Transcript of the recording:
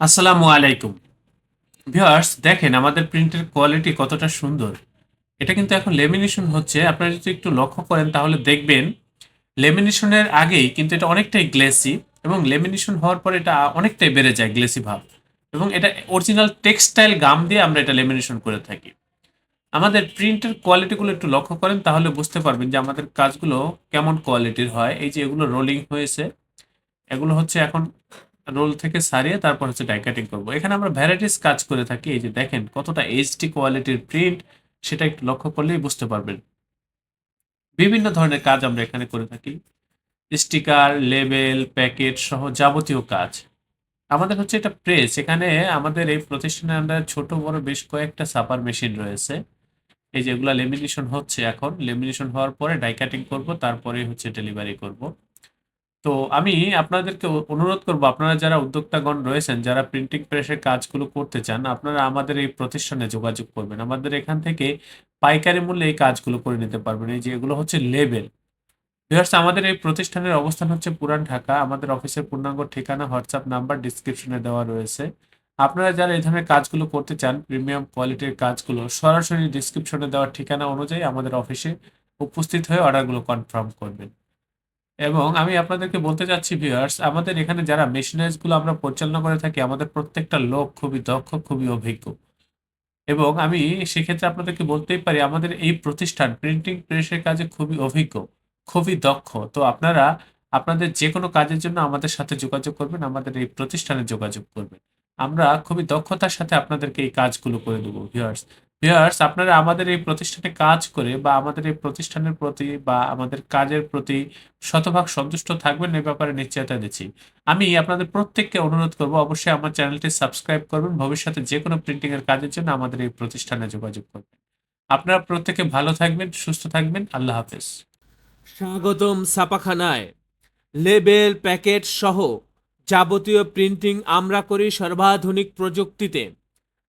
আসসালামু আলাইকুম। ভিউয়ার্স, দেখেন আমাদের প্রিন্টের কোয়ালিটি কতটা সুন্দর। এটা কিন্তু এখন লেমিনেশন হচ্ছে। আপনারা যদি একটু লক্ষ্য করেন, তাহলে দেখবেন লেমিনেশনের আগেই কিন্তু এটা অনেকটাই গ্লেসি এবং লেমিনেশন হওয়ার পর এটা অনেকটাই বেড়ে যায় গ্লেসি ভাব। এবং এটা অরিজিনাল টেক্সটাইল গাম দিয়ে আমরা এটা লেমিনেশন করে থাকি। আমাদের প্রিন্টের কোয়ালিটিগুলো একটু লক্ষ্য করেন, তাহলে বুঝতে পারবেন যে আমাদের কাজগুলো কেমন কোয়ালিটির হয়। এই যে এগুলো রোলিং হয়েছে, এগুলো হচ্ছে এখন রোল থেকে সারিয়ে তারপর হচ্ছে ডাই কাটিং করব। এখানে আমরা ভ্যারাইটিস কাজ করে থাকি, এই যে দেখেন কতটা এইচডি কোয়ালিটির প্রিন্ট সেটা একটু লক্ষ্য করলেই বুঝতে পারবেন। বিভিন্ন ধরনের কাজ আমরা এখানে করে থাকি। স্টিকার লেবেল প্যাকেট সহ যাবতীয় কাজ। আমাদের হচ্ছে এটা প্রেস এখানে আমাদের এই প্রতিষ্ঠানের আন্ডারে ছোট, বড় বেশ কয়েকটা সাপার মেশিন রয়েছে। এই যেগুলো লেমিনেশন হচ্ছে এখন। লেমিনেশন হওয়ার পরে ডাই কাটিং করব তারপরে হচ্ছে ডেলিভারি করব। তো আমি আপনাদেরকে অনুরোধ করব, আপনারা যারা উদ্যোক্তাগণ রয়েছেন, যারা প্রিন্টিং প্রেসের কাজগুলো করতে চান, আপনারা আমাদের এই প্রতিষ্ঠানে যোগাযোগ করবেন। আমাদের এখান থেকে পাইকারি মূল্যে এই কাজগুলো করে নিতে পারবেন। এই যে এগুলো হচ্ছে লেবেল ভিউয়ার্স আমাদের এই প্রতিষ্ঠানের অবস্থান হচ্ছে পুরান ঢাকা। আমাদের অফিসের পূর্ণাঙ্গ ঠিকানা, হোয়াটসঅ্যাপ নাম্বার ডিসক্রিপশনে দেওয়া রয়েছে। আপনারা যারা এই ধরনের কাজগুলো করতে চান প্রিমিয়াম কোয়ালিটির কাজগুলো, সরাসরি ডিসক্রিপশনে দেওয়ার ঠিকানা অনুযায়ী আমাদের অফিসে উপস্থিত হয়ে অর্ডারগুলো কনফার্ম করবেন। এবং আমি আপনাদেরকে বলতে চাচ্ছি ভিউয়ার্স আমাদের এখানে যারা মেশিনারিজগুলো আমরা পরিচালনা করে থাকি, আমাদের প্রত্যেকটা লোক খুবই দক্ষ, খুবই অভিজ্ঞ। এবং আমি সেক্ষেত্রে আপনাদেরকে বলতেই পারি, আমাদের এই প্রতিষ্ঠান প্রিন্টিং প্রেসের কাজে খুবই অভিজ্ঞ, খুবই দক্ষ। তো আপনারা, আপনাদের যে কোনো কাজের জন্য আমাদের সাথে যোগাযোগ করবেন, আমাদের এই প্রতিষ্ঠানে যোগাযোগ করবেন। আমরা খুবই দক্ষতার সাথে আপনাদেরকে এই কাজগুলো করে দেবো ভিউয়ার্স ভিউয়ার্স আপনারা আমাদের এই প্রতিষ্ঠানে কাজ করে বা আমাদের এই প্রতিষ্ঠানের প্রতি বা আমাদের কাজের প্রতি শতভাগ সন্তুষ্ট থাকবেন, এ ব্যাপারে নিশ্চয়তা দিচ্ছি। আমি আপনাদের প্রত্যেককে অনুরোধ করব, অবশ্যই আমার চ্যানেলটি সাবস্ক্রাইব করবেন, ভবিষ্যতে যে কোনো প্রিন্টিং এর কাজের জন্য আমাদের এই প্রতিষ্ঠানে যোগাযোগ করবেন। আপনারা প্রত্যেকে ভালো থাকবেন, সুস্থ থাকবেন, আল্লাহ হাফেজ। স্বাগতম ছাপাখানায়। লেবেল, প্যাকেট সহ যাবতীয় প্রিন্টিং আমরা করি সর্বাধুনিক প্রযুক্তিতে।